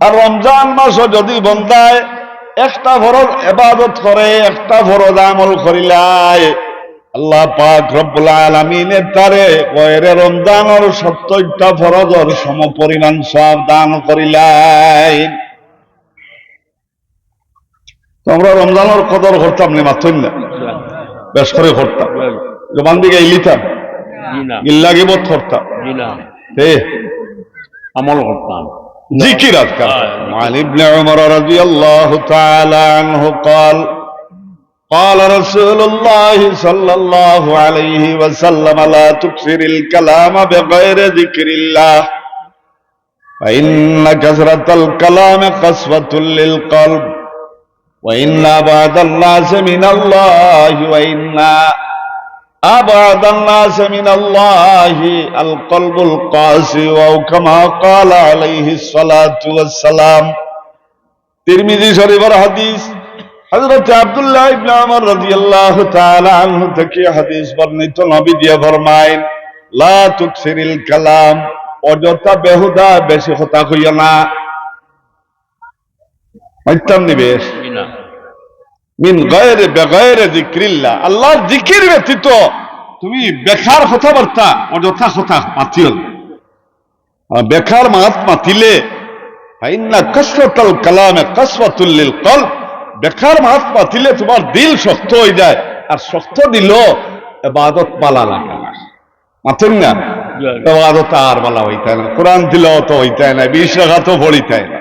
আর রমজান মাসও যদি বন্ধায় একটা ফরজ এবাদত করে একটা ফরজ আমল করিলাই আল্লাহ পাক রব্বুল আলামিনের তারে কয়রে রমজানের সত্তরটা ফরজর সম পরিমাণ সব দান করিলাই তোমরা রমজানের কদর করতাম নি মাত্রই না। বেশ করে করতাম। জবান দিকে ইলিতাম জি না। ইল্লাগে বোধ করতাম। আমল করতাম। ذكر أذكر آه. وعن ابن عمر رضي الله تعالى عنه قال قال رسول الله صلى الله عليه وسلم لا تكثر الكلام بغير ذكر الله فإن كثرة الكلام قسوة للقلب وإن بعد الناس من الله وإن أبعد الناس من الله القلب القاسي أو كما قال عليه الصلاة والسلام তিরমিজি শরীফের হাদিস হযরত আব্দুল্লাহ ইবনে ওমর রাদিয়াল্লাহু তাআলা আনহু থেকে হাদিস বর্ণিত নবী দিয়ে ফরমায়েন লা তুকসিরিল কালাম অযথা বেহুদা বেশি কথা কইয়া না মাইতাম নিবেশ জি না মিন গায়রে বেগায়রে জিক্রিল্লাহ আল্লাহর জিকির ব্যতীত তুমি বেকার কথাবার্তা অযথা কথা। আর বেকার মাত মাতিলে ফাইন্না কসরতাল কালামে কসওয়াতুল লিল কলব। বেকার মাত মাতিলে তোমার দিল শক্ত হয়ে যায় আর শক্ত দিল ইবাদত বালা লাগে না। মাতেন না? ইবাদত আর বালা হইতে না। কোরআন দিলেও তো হইতে না বিশ রাখাতও পড়িতে না।